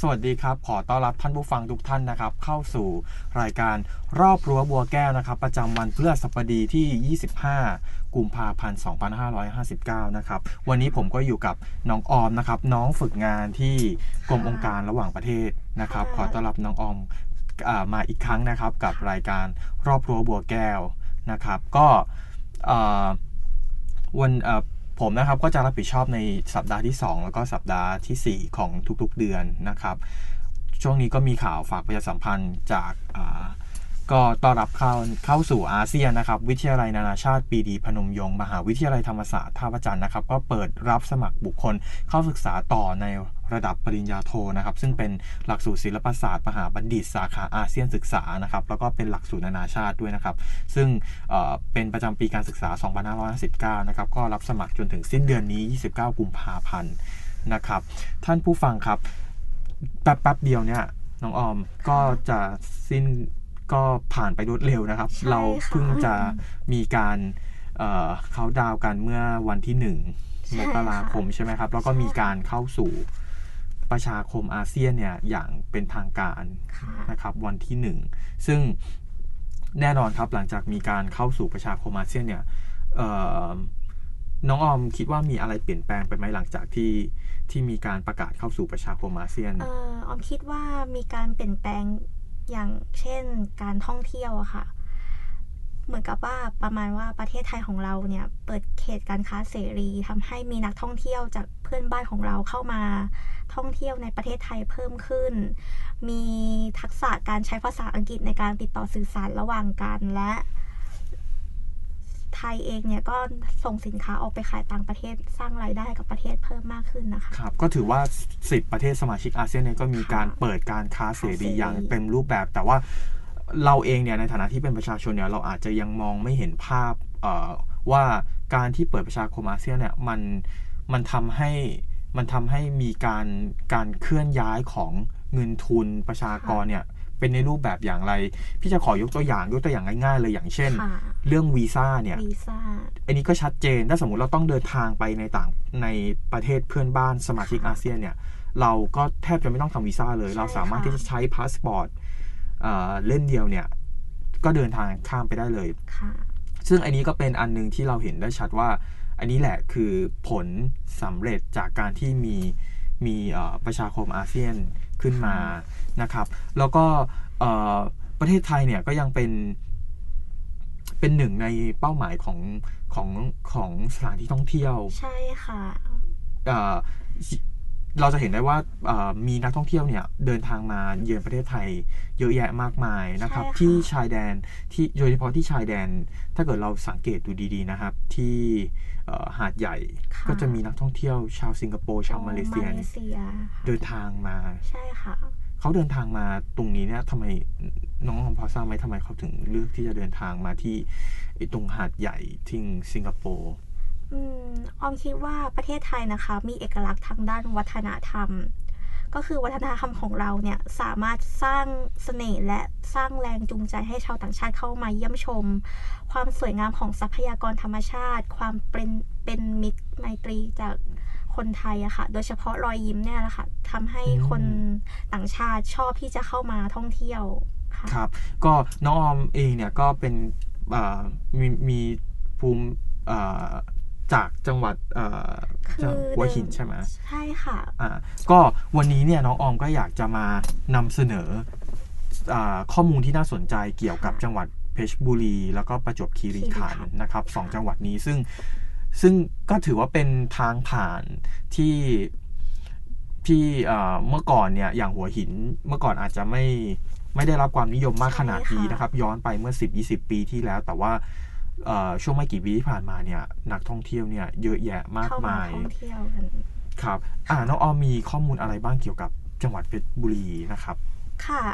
สวัสดีครับ ขอต้อนรับท่านผู้ฟังทุกท่านนะครับ เข้าสู่รายการรอบรั้วบัวแก้วนะครับ ประจำวันพฤหัสบดีที่ 25 กุมภาพันธ์ 2559 นะครับ วันนี้ผมก็อยู่กับน้องออมนะครับ น้องฝึกงานที่กรมองค์การระหว่างประเทศนะครับ ขอต้อนรับน้องออมอามาอีกครั้งนะครับ กับรายการรอบรั้วบัวแก้วนะครับ ก็เอ่อวันเอ่อ ผมนะครับก็จะรับผิดชอบในสัปดาห์ที่ 2 แล้วก็สัปดาห์ทีสี่ 4 ของทุกๆเดือนนะครับ ช่วงนี้ก็มีข่าวฝากประชาสัมพันธ์จากอ่า ก็ต้อนรับเข้าเข้าสู่อาเซียนนะครับ วิทยาลัยนานาชาติปีดีพนมยงค์มหาวิทยาลัยธรรมศาสตร์ท่าพระจันทร์นะครับ ก็เปิดรับสมัครบุคคลเข้าศึกษาต่อในระดับปริญญาโทนะครับ ซึ่งเป็นหลักสูตรศิลปศาสตร์มหาบัณฑิตสาขาอาเซียนศึกษานะครับ แล้วก็เป็นหลักสูตรนานาชาติด้วยนะครับ ซึ่งเเป็นประจำปีการศึกษา 2559 นะครับ ก็รับสมัครจนถึงสิ้นเดือนนี้ 29 กุมภาพันธ์นะครับ ท่านผู้ฟังครับแป๊บแป๊บเดียวเนี่ยน้องออมก็จะสิ้น ก็ผ่านไปรวดเร็วนะครับใช่เราเพิ่งค่ะจะมีการเอ่อเขาดาวน์กันเมื่อวันที่หนึ่งใช่มกราคมใช่ไหมครับ แล้วก็มีการเข้าสู่ประชาคมอาเซียนเนี่ยอย่างเป็นทางการค่ะนะครับวันที่หนึ่งซึ่งแน่นอนครับหลังจากมีการเข้าสู่ประชาคมอาเซียนเนี่ยเอ่อน้องออมคิดว่ามีอะไรเปลี่ยนแปลงไปไหมหลังจากที่ที่มีการประกาศเข้าสู่ประชาคมอาเซียนเอ่อออมคิดว่ามีการเปลี่ยนแปลง อย่างเช่นการท่องเที่ยวอะค่ะ เหมือนกับว่าประมาณว่าประเทศไทยของเราเนี่ยเปิดเขตการค้าเสรีทำให้มีนักท่องเที่ยวจากเพื่อนบ้านของเราเข้ามาท่องเที่ยวในประเทศไทยเพิ่มขึ้น มีทักษะการใช้ภาษาอังกฤษในการติดต่อสื่อสารระหว่างกันและ ไทยเองเนี่ยก็ส่งสินค้าออกไปขายต่างประเทศสร้างรายได้ให้กับประเทศเพิ่มมากขึ้นนะคะครับก็ถือว่า 10 ประเทศสมาชิกอาเซียนเนี่ยก็มีการค่ะเปิดการค้าเสรีค้าเสรีอย่างเต็มรูปแบบ แต่ว่าเราเองเนี่ยในฐานะที่เป็นประชาชนเนี่ยเราอาจจะยังมองไม่เห็นภาพเอ่อว่าการที่เปิดประชาคมอาเซียนเนี่ยมันมันทำให้มันทำให้มีการการเคลื่อนย้ายของเงินทุนประชากรเนี่ย เป็นในรูปแบบอย่างไร พี่จะขอยกตัวอย่างยกตัวอย่างง่ายๆเลยอย่างเช่นค่ะเรื่องวีซ่าเนี่ยวีซ่าอันนี้ก็ชัดเจนถ้าสมมุติเราต้องเดินทางไปในต่างในประเทศเพื่อนบ้านสมาชิกค่ะอาเซียนเนี่ยเราก็แทบจะไม่ต้องทำวีซ่าเลยใช่เราสามารถค่ะที่จะใช้พาสปอร์ตเอ่อเล่นเดียวเนี่ยก็เดินทางข้ามไปได้เลยค่ะซึ่งอันนี้ก็เป็นอันหนึงที่เราเห็นได้ชัดว่า อันนี้แหละคือผลสำเร็จจากการที่มีมีเอ่อประชาคมอาเซียน ขึ้นมานะครับ แล้วก็เอ่อประเทศไทยเนี่ยก็ยังเป็นเป็นหนึ่งในเป้าหมายของของของสถานที่ท่องเที่ยว ใช่ค่ะเอ่อเราจะเห็นได้ว่าเอ่อมีนักท่องเที่ยวเนี่ยเดินทางมาเยือนประเทศไทยเยอะแยะมากมายนะครับใช่ค่ะที่ชายแดนที่โดยเฉพาะที่ชายแดน ถ้าเกิดเราสังเกตดูดีๆนะครับ ที่เอ่อ หาดใหญ่ค่ะก็จะมีนักท่องเที่ยวชาวสิงคโปร์ชาวมาเลเซียมาเลเซียค่ะเดินทางมาใช่ค่ะเขาเดินทางมาตรงนี้เนี่ยทำไมน้องออมพอทราบไหมทำไมเขาถึงเลือกที่จะเดินทางมาที่ไอ้ตรงหาดใหญ่ที่สิงคโปร์อืมออมคิดว่าประเทศไทยนะคะ มีเอกลักษณ์ทางด้านวัฒนธรรม ก็คือวัฒนธรรมของเราเนี่ยสามารถสร้างเสน่ห์และสร้างแรงจูงใจให้ชาวต่างชาติเข้ามาเยี่ยมชม ความสวยงามของทรัพยากรธรรมชาติ ความเป็นเป็นมิตรไมตรีจากคนไทยอะค่ะ โดยเฉพาะรอยยิ้มเนี่ยแหละค่ะทำให้คนต่างชาติชอบที่จะเข้ามาท่องเที่ยวค่ะครับ ก็น้องออมเองเนี่ยก็เป็นเอ่อมีมีภูมิเอ่อ จากจังหวัดเอ่อคือจังหัวหินใช่ไหมใช่ค่ะอ่าก็วันนี้เนี่ยน้องออมก็อยากจะมานำเสนออาข้อมูลที่น่าสนใจเกี่ยวกับจังหวัดเพชรบุรี แล้วก็ประจวบคีรีขันธ์นะครับสองจังหวัดนี้ซึ่งซึ่งก็ถือว่าเป็นทางผ่านที่ที่เอ่อเมื่อก่อนเนี่ยอย่างหัวหินเมื่อก่อนอาจจะไม่ไม่ได้รับความนิยมมากขนาดนี้นะครับ ย้อนไปเมื่อ 10-20 ปีที่แล้ว แต่ว่าเอ่อ ช่วงไม่กี่ปีที่ผ่านมาเนี่ยนักท่องเที่ยวเนี่ยเยอะแยะมากเข้ามามายท่องเที่ยวกันครับอ่าน้องออมมีข้อมูลอะไรบ้างเกี่ยวกับจังหวัดเพชรบุรีนะครับ ค่ะ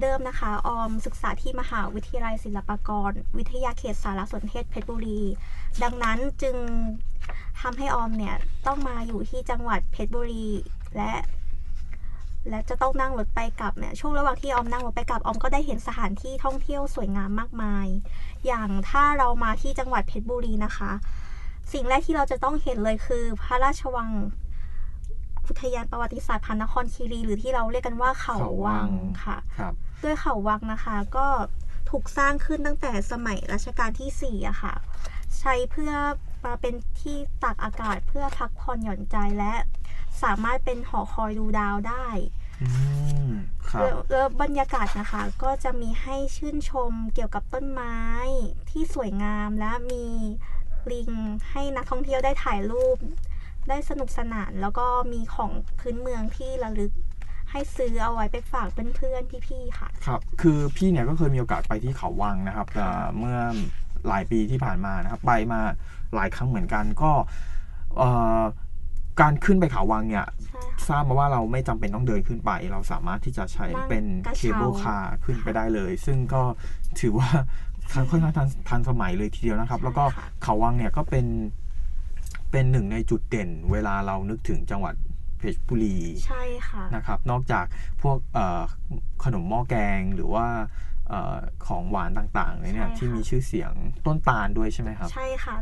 เดิมนะคะออมศึกษาที่มหาวิทยาลัยศิลปากร วิทยาเขตสารสนเทศเพชรบุรี ดังนั้นจึงทำให้ออมเนี่ยต้องมาอยู่ที่จังหวัดเพชรบุรีและ และจะต้องนั่งรถไปกลับเนี่ยช่วงระหว่างที่ออมนั่งรถไปกลับออมก็ได้เห็นสถานที่ท่องเที่ยวสวยงามมากมาย อย่างถ้าเรามาที่จังหวัดเพชรบุรีนะคะ สิ่งแรกที่เราจะต้องเห็นเลยคือ พระราชวังอุทยานประวัติศาสตร์พระนครคีรีหรือที่เราเรียกกันว่าเขาเขาวัวังงค่ะครับด้วยเขาวังนะคะ ก็ถูกสร้างขึ้นตั้งแต่สมัยรัชกาลที่สี่อะค่ะ ใช้เพื่อมาเป็นที่ตากอากาศเพื่อพักผ่อนหย่อนใจและสามารถเป็นหอคอยดูดาวได้ อืมครับแล้วแล้วบรรยากาศนะคะ ก็จะมีให้ชื่นชมเกี่ยวกับต้นไม้ที่สวยงามและมีลิงให้นักท่องเที่ยวได้ถ่ายรูป ได้สนุกสนาน แล้วก็มีของพื้นเมืองที่ระลึกให้ซื้อเอาไว้ไปฝากเพื่อนๆพี่ๆค่ะ ครับ คือพี่เนี่ยก็เคยมีโอกาสไปที่เขาวังนะครับแต่เมื่อหลายปีที่ผ่านมานะครับ ไปมาหลายครั้งเหมือนกันก็เอ่อการขึ้นไปเขาวังเนี่ยใช่ค่ะ ทราบมาว่าเราไม่จำเป็นต้องเดินขึ้นไป เราสามารถที่จะใช้นั่งเป็นกระเคเช้าเบิลคาร์ขึ้นไปได้เลย ซึ่งก็ถือว่าค่อนข้างทันทันสมัยเลยทีเดียวนะครับ แล้วก็เขาวังเนี่ยก็เป็นเป็นหนึ่งในจุดเด่น เวลาเรานึกถึงจังหวัดเพชรบุรีใช่ค่ะนะครับ นอกจากพวกเอ่อขนมหม้อแกงหรือว่าเอ่อของหวานต่างๆเนี่ยใช่ค่ะที่มีชื่อเสียงต้นตาลด้วยใช่ไหมครับ ใช่ค่ะ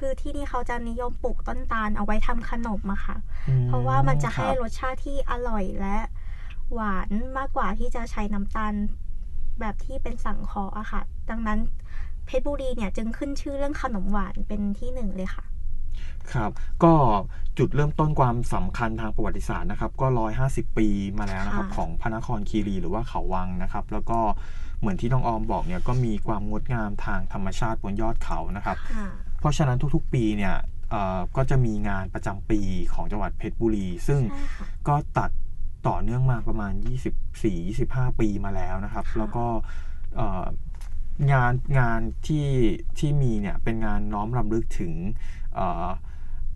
คือที่นี่เขาจะนิยมปลูกต้นตาลเอาไว้ทำขนมอะค่ะอืเพราะว่ามันจะให้คบรสชาติที่อร่อยและ หวานมากกว่าที่จะใช้น้ำตาลแบบที่เป็นสังเคราะห์อะค่ะ ดังนั้นเพชรบุรีเนี่ยจึงขึ้นชื่อเรื่องขนมหวานเป็นที่หนึ่งเลยค่ะ ครับ ก็จุดเริ่มต้นความสำคัญทางประวัติศาสตร์นะครับ ก็ 150 ปีมาแล้วนะครับค่ะของพระนครคีรีหรือว่าเขาวังนะครับ แล้วก็เหมือนที่น้องออมบอกเนี่ยก็มีความงดงามทางธรรมชาติบนยอดเขานะครับค่ะ เพราะฉะนั้นทุกๆปีเนี่ยเอ่อก็จะมีงานประจำปีของจังหวัดเพชรบุรี ซึ่งใช่ค่ะก็ตัดต่อเนื่องมาประมาณ 24-25 ปีมาแล้วนะครับค่ะแล้วก็เอ่องานงานที่ที่มีเนี่ยเป็นงานน้อมรำลึกถึงเอ่อ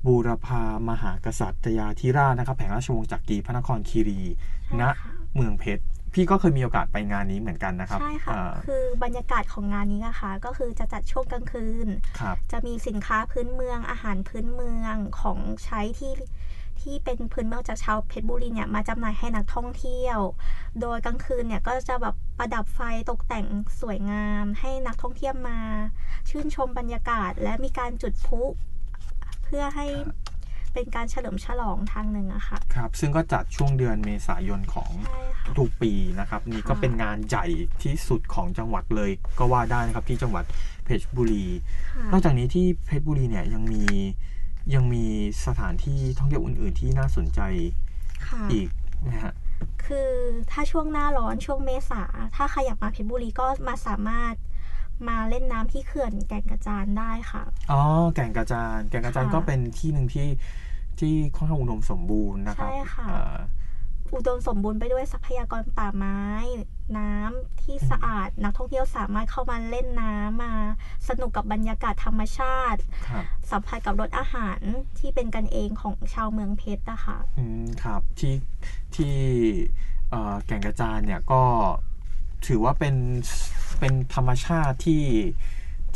บูรพามหากษัตริยาธิราชนะครับแห่งราชวงศ์จักรีพระนครคีรีใช่ณค่ะเมืองเพชร พี่ก็เคยมีโอกาสไปงานนี้เหมือนกันนะครับใช่ค่ะอ่าคือบรรยากาศของงานนี้นะคะ ก็คือจะจัดช่วงกลางคืนครับจะมีสินค้าพื้นเมืองอาหารพื้นเมืองของใช้ที่ที่เป็นพื้นเมืองจากชาวเพชรบุรีเนี่ยมาจำหน่ายให้นักท่องเที่ยว โดยกลางคืนเนี่ยก็จะแบบประดับไฟตกแต่งสวยงาม ให้นักท่องเที่ยวมา ชื่นชมบรรยากาศและมีการจุดพลุเพื่อให้ เป็นการเฉลิมฉลองทางหนึ่งอะค่ะ ครับ ซึ่งก็จัดช่วงเดือนเมษายนของใช่ค่ะทุกปีนะครับ นี่ก็ค่ะเป็นงานใหญ่ที่สุดของจังหวัดเลยก็ว่าได้นะครับที่จังหวัดเพชรบุรีค่ะนอกจากนี้ที่เพชรบุรีเนี่ยยังมียังมีสถานที่ท่องเที่ยวอื่น ๆ ที่น่าสนใจค่ะอีกนะฮะคือถ้าช่วงหน้าร้อนช่วงเมษา ถ้าใครอยากมาเพชรบุรีก็มาสามารถมาเล่นน้ำที่เขื่อนแก่งกระจานได้ค่ะ อ๋อ แก่งกระจาน แก่งกระจานค่ะก็เป็นที่หนึ่งที่ ที่ค่อนข้างอุดมสมบูรณ์นะครับใช่ค่ะเอ่ออุดมสมบูรณ์ไปด้วยทรัพยากรป่าไม้ น้ำที่สะอาดนักท่องเที่ยวสามารถเข้ามาเล่นน้ำมา สนุกกับบรรยากาศธรรมชาติครับสัมผัสกับรสอาหารที่เป็นกันเองของชาวเมืองเพชรนะคะอืมครับที่ที่เอ่อแก่งกระจานเนี่ยก็ถือว่าเป็นเป็นธรรมชาติที่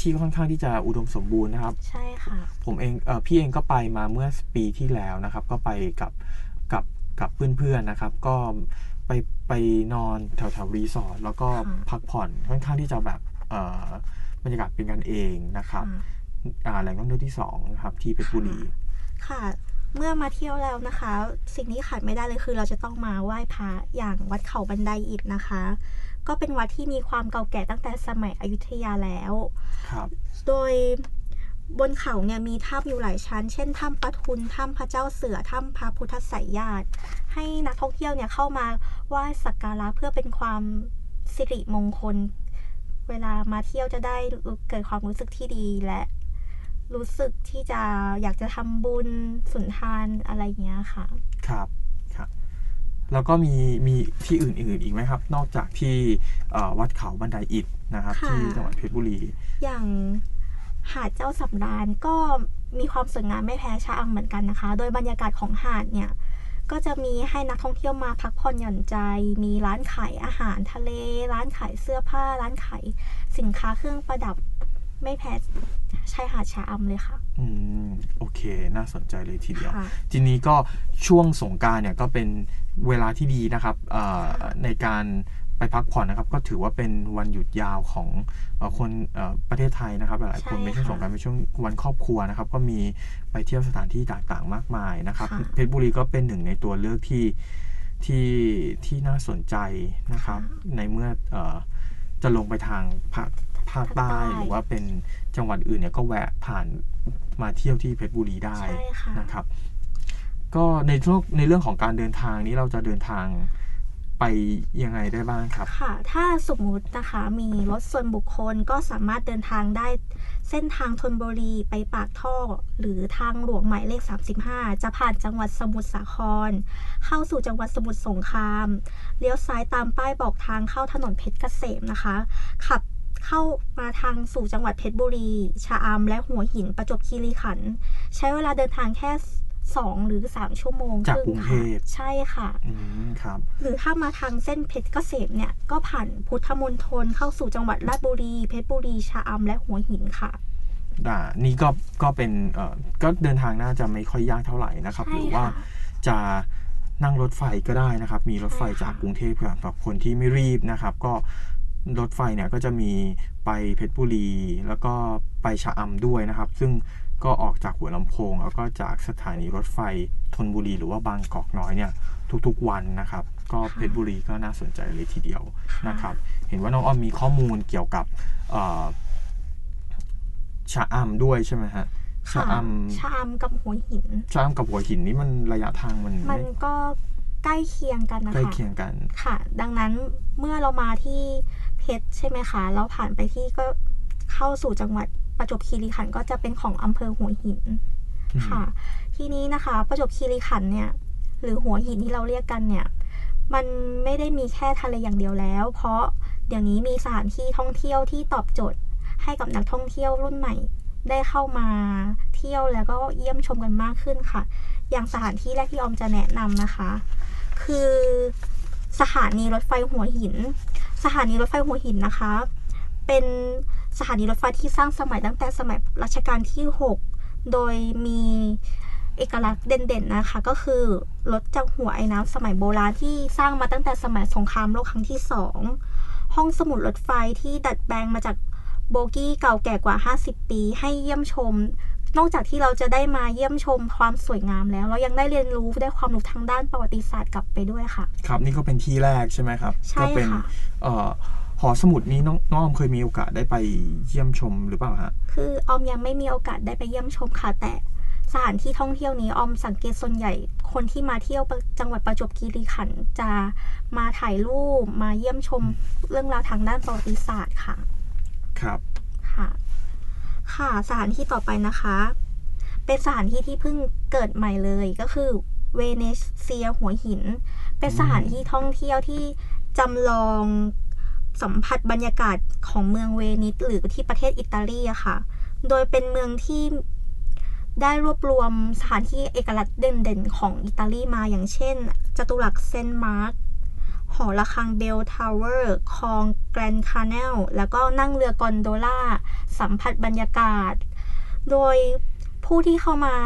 ที่ค่อนข้างที่จะอุดมสมบูรณ์นะครับ ใช่ค่ะ ผมเองเออพี่เองก็ไปมาเมื่อปีที่แล้วนะครับ ก็ไปกับกับกับเพื่อนๆนะครับ ก็ไปไปนอนแถวแถวรีสอร์ทแล้วก็ค่ะพักผ่อนค่อนข้างที่จะแบบเอ่อบรรยากาศเป็นกันเองนะครับค่ะอ่าแหล่งท่องเที่ยวที่สองนะครับที่เพชรบุรีค่ะ เมื่อมาเที่ยวแล้วนะคะ สิ่งที่ขาดไม่ได้เลยคือ เราจะต้องมาไหว้พระอย่างวัดเขาบันไดอิฐนะคะ ก็เป็นวัดที่มีความเก่าแก่ตั้งแต่สมัยอยุธยาแล้ว ครับ โดยบนเขาเนี่ยมีถ้ำอยู่หลายชั้น เช่นถ้ำปะทุนถ้ำพระเจ้าเสือถ้ำพระพุทธไสยญาติ ให้นักท่องเที่ยวเนี่ยเข้ามาไหว้สักการะเพื่อเป็นความสิริมงคล เวลามาเที่ยวจะได้เกิดความรู้สึกที่ดีและ รู้สึกที่จะอยากจะทำบุญสุนทานอะไรอย่างเงี้ยค่ะ ครับครับแล้วก็มีมีที่อื่นๆอีกไหมครับ นอกจากที่เอ่อวัดเขาบันไดอิฐนะครับค่ะที่จังหวัดเพชรบุรี อย่างหาดเจ้าสำราญก็มีความสวยงามไม่แพ้ชะอำเหมือนกันนะคะ โดยบรรยากาศของหาดเนี่ยก็จะมีให้นักท่องเที่ยวมาพักผ่อนหย่อนใจ มีร้านขายอาหารทะเล ร้านขายเสื้อผ้า ร้านขายสินค้าเครื่องประดับไม่แพ้ ชายหาดชะอำเลยค่ะ อืม โอเค น่าสนใจเลยทีเดียวค่ะทีนี้ก็ช่วงสงกรารเนี่ยก็เป็นเวลาที่ดีนะครับเอ่อในการไปพักผ่อนนะครับ ก็ถือว่าเป็นวันหยุดยาวของเอ่อคนเอ่อประเทศไทยนะครับ หลายๆคนใช่ไม่ใช่ค่ะสงกรารเป็นช่วงวันครอบครัวนะครับ ก็มีไปเที่ยวสถานที่ต่างๆ มากมายนะครับค่ะเพชรบุรีก็เป็นหนึ่งในตัวเลือกที่ที่ที่น่าสนใจนะครับ ในเมื่อเอ่อจะลงไปทางภาค ภาคใต้หรือว่าเป็นจังหวัดอื่นเนี่ยก็แวะผ่านมาเที่ยวที่เพชรบุรีได้ใช่ค่ะนะครับ ก็ในเรื่องในเรื่องของการเดินทางนี้เราจะเดินทางไปยังไงได้บ้างครับ ค่ะ ถ้าสมมุตินะคะมีรถส่วนบุคคลก็สามารถเดินทางได้เส้นทางธนบุรีไปปากท่อ หรือทางหลวงหมายเลข 35 จะผ่านจังหวัดสมุทรสาคร เข้าสู่จังหวัดสมุทรสงคราม เลี้ยวซ้ายตามป้ายบอกทางเข้าถนนเพชรเกษมนะคะ ขับ เข้ามาทางสู่จังหวัดเพชรบุรี ชะอำและหัวหินประจวบคีรีขันธ์ใช้เวลาเดินทางแค่2หรือ3ชั่วโมงจากครึ่กรุงเทพค่ะใช่ค่ะอืมครับ หรือถ้ามาทางเส้นเพชรเกษมเนี่ย ก็ผ่านพุทธมณฑลเข้าสู่จังหวัดราชบุรี เพชรบุรี ชะอำและหัวหินค่ะอ่านี่ก็ก็เป็นเอ่อก็เดินทางน่าจะไม่ค่อยยากเท่าไหร่นะครับใช่หรือว่าค่ะจะนั่งรถไฟก็ได้นะครับ มีรถไฟใช่ค่ะจากกรุงเทพสำหรับคนที่ไม่รีบนะครับ ก็ รถไฟเนี่ยก็จะมีไปเพชรบุรี แล้วก็ไปชะอำด้วยนะครับ ซึ่งก็ออกจากหัวลำโพง แล้วก็จากสถานีรถไฟธนบุรี หรือว่าบางกอกน้อยเนี่ยทุกๆวันนะครับ ก็เพชรบุรีก็น่าสนใจเลยทีเดียวนะครับ เห็นว่าน้องอ้อมมีข้อมูลเกี่ยวกับเอ่อชะอำด้วยใช่ไหมฮะชะค่ะอำชะอำกับหัวหินชะอำกับหัวหินนี่มันระยะทางมันมันไม่ก็ใกล้เคียงกันนะใกล้คะเคียงกันค่ะ ดังนั้นเมื่อเรามาที่ เพชรใช่ไหมคะเราผ่านไปที่ก็เข้าสู่จังหวัดประจวบคีรีขันธ์ก็จะเป็นของอำเภอหัวหินอืมค่ะ ทีนี้นะคะประจวบคีรีขันธ์เนี่ยหรือหัวหินที่เราเรียกกันเนี่ยมันไม่ได้มีแค่ทะเลอย่างเดียวแล้ว เพราะเดี๋ยวนี้มีสถานที่ท่องเที่ยวที่ตอบโจทย์ให้กับนักท่องเที่ยวรุ่นใหม่ ได้เข้ามาเที่ยวแล้วก็เยี่ยมชมกันมากขึ้นค่ะ อย่างสถานที่แรกที่ออมจะแนะนำนะคะ คือสถานีรถไฟหัวหิน สถานีรถไฟหัวหินนะคะ เป็นสถานีรถไฟที่สร้างสมัยตั้งแต่สมัยรัชกาลที่ 6 โดยมีเอกลักษณ์เด่นๆนะคะ ก็คือรถจากหัวไอ้น้ำสมัยโบราณที่สร้างมาตั้งแต่สมัยสงครามโลกครั้งที่ 2 ห้องสมุดรถไฟที่ดัดแปลงมาจากโบกี้เก่าแก่กว่า 50 ปี ให้เยี่ยมชม นอกจากที่เราจะได้มาเยี่ยมชมความสวยงามแล้ว เรายังได้เรียนรู้ได้ความรู้ทางด้านประวัติศาสตร์กลับไปด้วยค่ะ ครับนี่ก็เป็นที่แรกใช่ไหมครับใช่ก็เป็นค่ะ เอ่อหอสมุดนี้น้องน้องออมเคยมีโอกาสได้ไปเยี่ยมชมหรือเปล่าฮะ คือออมยังไม่มีโอกาสได้ไปเยี่ยมชมค่ะ แต่สถานที่ท่องเที่ยวนี้ออมสังเกตส่วนใหญ่ คนที่มาเที่ยวจังหวัดประจวบคีรีขันธ์จะมาถ่ายรูปมาเยี่ยมชมเรื่องราวทางด้านประวัติศาสตร์ค่ะครับ ค่ะ ค่ะสถานที่ต่อไปนะคะ เป็นสถานที่ที่เพิ่งเกิดใหม่เลยก็คือเวเนเซียหัวหิน เป็นสถานที่ท่องเที่ยวที่จำลองสัมผัสบรรยากาศของเมืองเวนิสหรือที่ประเทศอิตาลีอะค่ะ โดยเป็นเมืองที่ได้รวบรวมสถานที่เอกลักษณ์เด่นๆ ของอิตาลีมาอย่างเช่น จตุรัสเซนต์มาร์ก หอระฆังเบลทาวเวอร์คลองแกรนด์คา n นล แล้วก็นั่งเรือกอนโดล่า สัมผัสบรรยากาศ โดยผู้ที่เข้ามา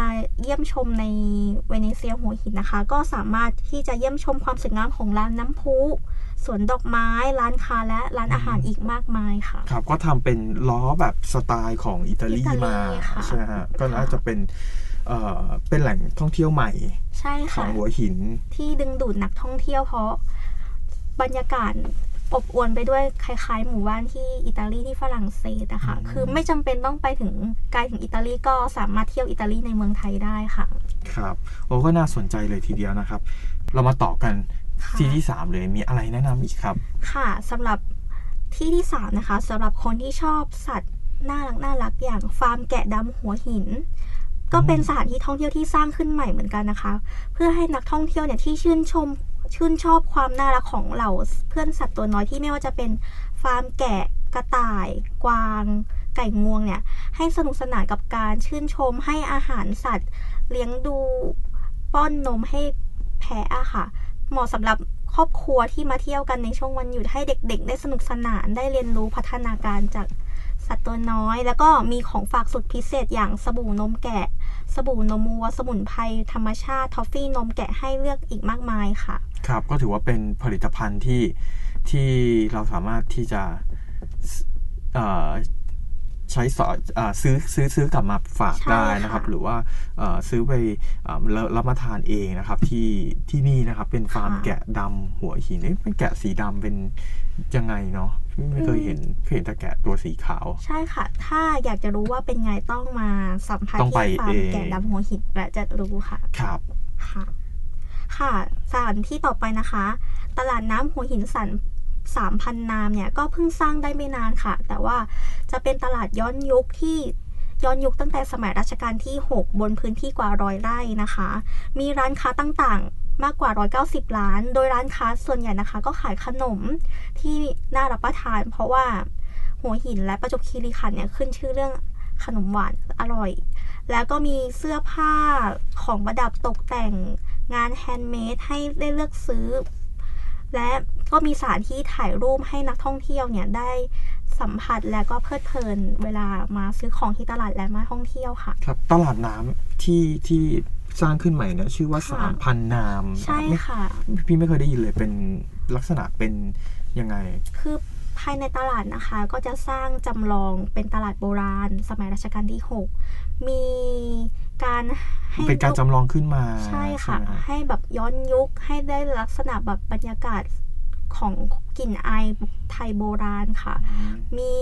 เยี่ยมชมในเวเนเซียหัวหินนะคะ ก็สามารถที่จะเยี่ยมชมความสวยงามของร้านน้ำพุสวนดอกไม้ ร้านค้าและร้านอาหารอีกมากมายค่ะ ครับ ก็ทำเป็นล้อแบบสไตล์ของอิตาลีอิตาลีมาค่ะใช่ไหมฮะก็น่าค่ะจะเป็นเอ่อเป็นแหล่งท่องเที่ยวใหม่ใช่ขอค่ะงหัวหินที่ดึงดูดนักท่องเที่ยวเพราะ บรรยากาศอบอวลไปด้วยคล้ายๆ หมู่บ้านที่อิตาลีที่ฝรั่งเศสอะค่ะอืมคือไม่จำเป็นต้องไปถึงไกลถึงอิตาลีก็สามารถเที่ยวอิตาลีในเมืองไทยได้ค่ะ ครับ โอ้ก็น่าสนใจเลยทีเดียวนะครับ เรามาต่อกันค่ะที่ที่สามเลยมีอะไรแนะนำอีกครับ ค่ะสำหรับที่ที่สามนะคะสำหรับคนที่ชอบสัตว์น่ารักน่ารักอย่างฟาร์มแกะดำหัวหิน ก็เป็นสถานที่ท่องเที่ยวที่สร้างขึ้นใหม่เหมือนกันนะคะ เพื่อให้นักท่องเที่ยวเนี่ยที่ชื่นชม ชื่นชอบความน่ารักของเหล่าเพื่อนสัตว์ตัวน้อยที่ไม่ว่าจะเป็นฟาร์มแกะกระต่าย กวาง ไก่งวงเนี่ย ให้สนุกสนานกับการชื่นชมให้อาหารสัตว์ เลี้ยงดูป้อนนมให้แพะอะค่ะ เหมาะสำหรับครอบครัวที่มาเที่ยวกันในช่วงวันหยุดให้เด็กๆ ได้สนุกสนานได้เรียนรู้พัฒนาการจาก สัตว์ตัวน้อย แล้วก็มีของฝากสุดพิเศษอย่างสบู่นมแกะ สบู่นมวัว สมุนไพรธรรมชาติ ทอฟฟี่นมแกะให้เลือกอีกมากมายค่ะ ครับ ก็ถือว่าเป็นผลิตภัณฑ์ที่ที่เราสามารถที่จะ ใช้สอยเอ่อซื้อซื้อซื้อกลับมาฝากใช่ได้นะครับค่ะหรือว่าเอ่อซื้อไปเอ่อรับรับประทานเองนะครับที่ที่นี่นะครับ เป็นฟาร์มค่ะแกะดำหัวหินเอ๊ะเป็นแกะสีดำเป็นยังไงเนาะไม่เคยเห็นเคยเห็นแต่แกะตัวสีขาว ใช่ค่ะ ถ้าอยากจะรู้ว่าเป็นไงต้องมาสัมผัสต้องไปที่ฟาร์มเองแกะดำหัวหินและจะรู้ค่ะครับค่ะ ค่ะสถานที่ต่อไปนะคะ ตลาดน้ำหัวหินสัน สามพันนามเนี่ยก็เพิ่งสร้างได้ไม่นานค่ะ แต่ว่าจะเป็นตลาดย้อนยุคที่ย้อนยุคตั้งแต่สมัยรัชกาลที่ 6 บนพื้นที่กว่าร้อยไร่นะคะ มีร้านค้าต่างๆ มากกว่า 190 ร้าน โดยร้านค้าส่วนใหญ่นะคะ ก็ขายขนมที่น่ารับประทาน เพราะว่าหัวหินและประจวบคีรีขันธ์เนี่ยขึ้นชื่อเรื่องขนมหวานอร่อย แล้วก็มีเสื้อผ้าของประดับตกแต่งงานแฮนด์เมดให้ได้เลือกซื้อ และก็มีสถานที่ถ่ายรูปให้นักท่องเที่ยวเนี่ยได้สัมผัสและก็เพลิดเพลินเวลามาซื้อของที่ตลาดและมาท่องเที่ยวค่ะครับตลาดน้ำที่ที่สร้างขึ้นใหม่เนี่ยชื่อว่าค่ะสามพันนามใช่ไม่ค่ะ พี่ไม่เคยได้ยินเลยเป็นลักษณะเป็นยังไง คือภายในตลาดนะคะ ก็จะสร้างจำลองเป็นตลาดโบราณ สมัยรัชกาลที่ 6 มี การให้เป็นการจำลองขึ้นมา ใช่ค่ะไหมฮให้แบบย้อนยุคให้ได้ลักษณะแบบบรรยากาศของกลิ่นอายไทยโบราณค่ะอืมมี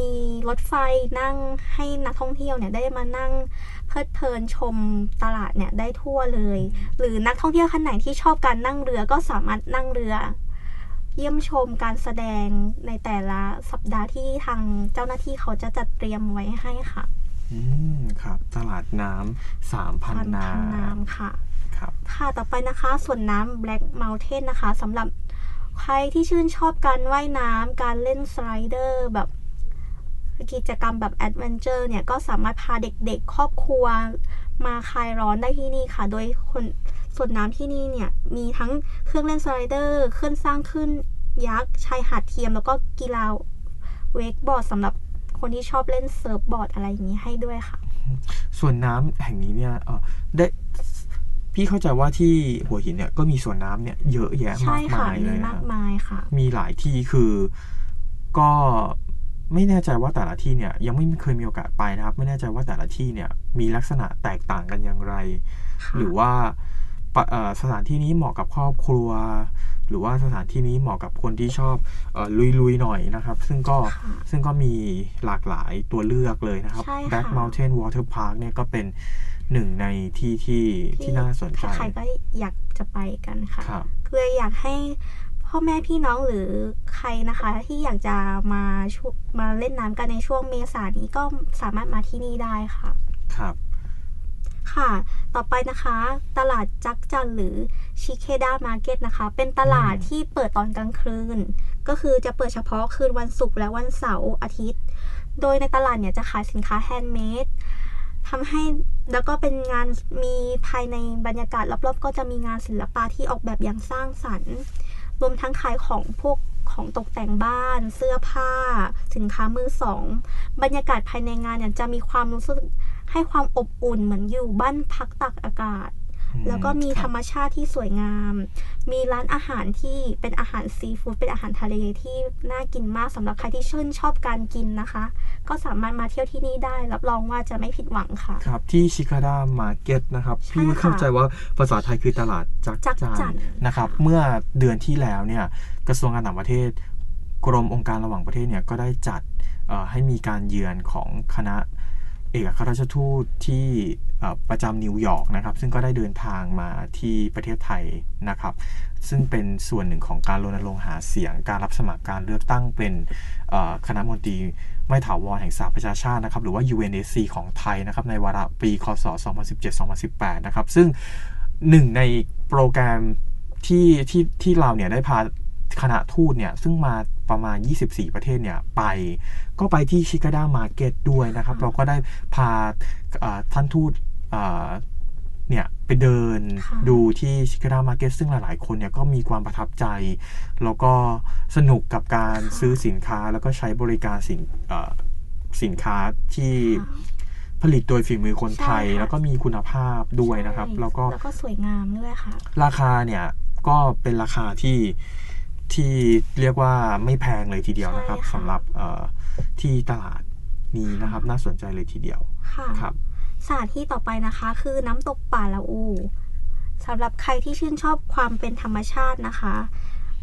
รถไฟนั่งให้นักท่องเที่ยวเนี่ยได้มานั่งเพลิดเพลินชมตลาดเนี่ยได้ทั่วเลย หรือนักท่องเที่ยวท่านไหนที่ชอบการนั่งเรือก็สามารถนั่งเรือ เยี่ยมชมการแสดงในแต่ละสัปดาห์ที่ทางเจ้าหน้าที่เขาจะจัดเตรียมไว้ให้ค่ะ อืมครับ ตลาดน้ำสามพันพันนาพันน้ำค่ะ ครับค่ะต่อไปนะคะส่วนน้ำ Black Mountain นะคะสำหรับใครที่ชื่นชอบการว่ายน้ำการเล่นสไลเดอร์แบบกิจกรรมแบบแอดเวนเจอร์เนี่ย ก็สามารถพาเด็กๆ ครอบครัว มาคลายร้อนได้ที่นี่ค่ะ โดยคนส่วนน้ำที่นี่เนี่ย มีทั้งเครื่องเล่นสไลเดอร์เครื่องสร้างขึ้นยักษ์ชายหาดเทียม แล้วก็กีฬาเวกบอร์ดสำหรับ คนที่ชอบเล่นเซิร์ฟบอร์ดอะไรอย่างนี้ให้ด้วยค่ะ ส่วนน้ำแห่งนี้เนี่ยเออได้พี่เข้าใจว่าที่หัวหินเนี่ยก็มีส่วนน้ำเนี่ยเยอะแยะใช่มากค่ะมายเลมียนะมากมายค่ะ มีหลายที่คือก็ไม่แน่ใจว่าแต่ละที่เนี่ยยังไม่เคยมีโอกาสไปนะครับ ไม่แน่ใจว่าแต่ละที่เนี่ยมีลักษณะแตกต่างกันอย่างไรค่ะหรือว่าปะเอ่อสถานที่นี้เหมาะกับครอบครัว หรือว่าสถานที่นี้เหมาะกับคนที่ชอบเอ่อลุยๆหน่อยนะครับ ซึ่งก็ค่ะซึ่งก็มีหลากหลายตัวเลือกเลยนะครับใช่ค่ะ Black Mountain Water Park เนี่ยก็เป็นหนึ่งในที่ที่ที่น่าสนใจใครๆก็อยากจะไปกันค่ะครับคืออยากให้พ่อแม่พี่น้องหรือใครนะคะ ที่อยากจะมาช่วมาเล่นน้ำกันในช่วงเมษานี้ก็สามารถมาที่นี่ได้ค่ะ ครับ ค่ะ ต่อไปนะคะ ตลาดจักจันหรือชิเคดามาร์เก็ตนะคะ เป็นตลาดอืมที่เปิดตอนกลางคืน ก็คือจะเปิดเฉพาะคืนวันศุกร์และวันเสาร์อาทิตย์ โดยในตลาดเนี่ยจะขายสินค้าแฮนด์เมดทำให้แล้วก็เป็นงานมีภายในบรรยากาศรอบๆ ก็จะมีงานศิลปะที่ออกแบบอย่างสร้างสรรค์ รวมทั้งขายของพวกของตกแต่งบ้าน เสื้อผ้า สินค้ามือสอง บรรยากาศภายในงานเนี่ยจะมีความรู้สึก ให้ความอบอุ่นเหมือนอยู่บ้านพักตากอากาศ แล้วก็มีคธบรรมชาติที่สวยงาม มีร้านอาหารที่เป็นอาหารซีฟู้ดเป็นอาหารทะเลที่น่ากินมากสำหรับใครที่ชื่นชอบการกินนะคะ ก็สามารถมาเที่ยวที่นี่ได้ รับรองว่าจะไม่ผิดหวังค่ะ ครับที่ชิคาดามาร์เก็ตนะครับใช่พี่ค่ะเข้าใจว่าภาษาไทยคือตลาดจักจักจัจั่นนนะครับค่ะเมื่อเดือนที่แล้วเนี่ยกระทรวงการต่างประเทศ กรมองค์การระหว่างประเทศเนี่ยก็ได้จัดเอ่อให้มีการเยือนของคณะ เอกอัครราชทูตที่ประจำนิวยอร์กนะครับ ซึ่งก็ได้เดินทางมาที่ประเทศไทยนะครับ ซึ่งเป็นส่วนหนึ่งของการรณรงค์หาเสียงการรับสมัครการเลือกตั้งเป็นคณะมนตรีไม่ถาวรแห่งสหประชาชาตินะครับหรือว่า UNSC ของไทยนะครับในวาระปีคศ 2017-2018 นะครับ ซึ่งหนึ่งในโปรแกรมที่ที่ที่เราเนี่ยได้พา คณะทูตเนี่ยซึ่งมาประมาณ 24 ประเทศเนี่ยไป ก็ไปที่ชิคาด้ามาร์เก็ตด้วยนะครับค่ะเราก็ได้พาเอ่อท่านทูตเอ่อเนี่ยไปเดินค่ะดูที่ชิคาด้ามาร์เก็ตซึ่งหลาย ๆ คนเนี่ยก็มีความประทับใจ แล้วก็สนุกกับการค่ะซื้อสินค้าแล้วก็ใช้บริการสินเอ่อสินค้าที่ค่ะผลิตโดยฝีมือคนไทยใช่ค่ะแล้วก็มีคุณภาพด้วยนะครับใช่แล้วก็แล้วก็สวยงามด้วยค่ะ ราคาเนี่ยก็เป็นราคาที่ ที่เรียกว่าไม่แพงเลยทีเดียวนะครับใช่ค่ะสำหรับเอ่อที่ตลาดนี้นะครับน่าสนใจเลยทีเดียวค่ะครับสถานที่ต่อไปนะคะ คือน้ำตกป่าละอูสำหรับใครที่ชื่นชอบความเป็นธรรมชาตินะคะ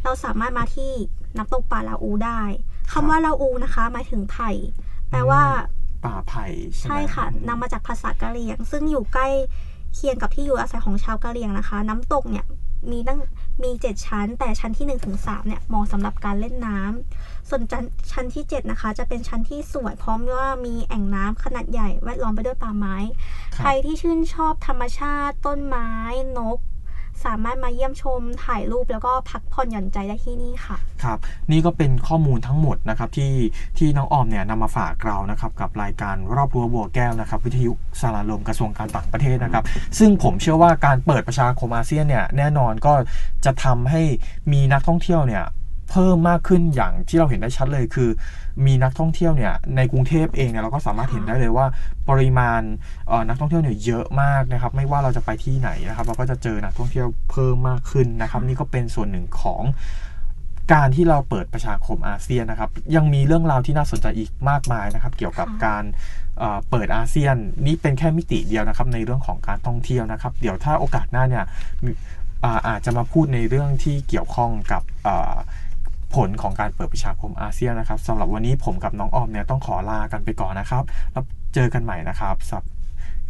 เราสามารถมาที่น้ำตกป่าละอูได้ครัคำบว่าละอูนะคะหมายถึงไผ่แปลว่า ป่าไผ่ใช่ไหมใช่ค่ะนำมาจากภาษากะเหรี่ยง ซึ่งอยู่ใกล้เคียงกับที่อยู่อาศัยของชาวกะเหรี่ยงนะคะ น้ำตกเนี่ย มีตั้งมีเจ็ดชั้น แต่ชั้นที่1นถึงสเนี่ยเหมาะสำหรับการเล่นน้ำส่วนชั้นชั้นที่7นะคะ จะเป็นชั้นที่สวยพร้อมว่ามีแอ่งน้ำขนาดใหญ่แวดล้อมไปด้วยป่าไม้คใครัรบที่ชื่นชอบธรรมชาติต้นไม้นก สามารถมาเยี่ยมชมถ่ายรูปแล้วก็พักผ่อนหย่อนใจได้ที่นี่ค่ะ ครับ นี่ก็เป็นข้อมูลทั้งหมดนะครับที่ที่น้องออมเนี่ยนำมาฝากเรานะครับกับรายการรอบรั้วบัวแก้วนะครับวิทยุสารลมกระทรวงการต่างประเทศนะครับ ซึ่งผมเชื่อว่าการเปิดประชาคมอาเซียนเนี่ยแน่นอนก็จะทำให้มีนักท่องเที่ยวเนี่ยเพิ่มมากขึ้นอย่างที่เราเห็นได้ชัดเลยคือ มีนักท่องเที่ยวเนี่ยในกรุงเทพเองเนี่ยเราก็สามารถเห็นได้เลยว่าปริมาณเอ่อนักท่องเที่ยวเนี่ยเยอะมากนะครับ ไม่ว่าเราจะไปที่ไหนนะครับ เราก็จะเจอนักท่องเที่ยวเพิ่มมากขึ้นนะครับ นี่ก็เป็นส่วนหนึ่งของการที่เราเปิดประชาคมอาเซียนนะครับ ยังมีเรื่องราวที่น่าสนใจอีกมากมายนะครับ เกี่ยวกับค่ะการเอ่อเปิดอาเซียนนี่เป็นแค่มิติเดียวนะครับ ในเรื่องของการท่องเที่ยวนะครับ เดี๋ยวถ้าโอกาสหน้าเนี่ยมีอ่าอาจจะมาพูดในเรื่องที่เกี่ยวข้องกับเอ่อ ผลของการเปิดประชาคมอาเซียนนะครับสำหรับวันนี้ผมกับน้องออมเนี่ยต้องขอลากันไปก่อนนะครับแล้วเจอกันใหม่นะครับ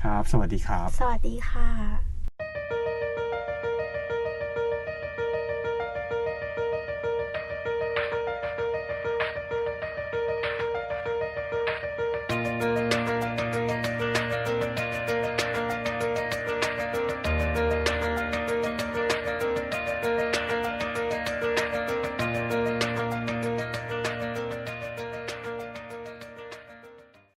ครับ สวัสดีครับ สวัสดีค่ะ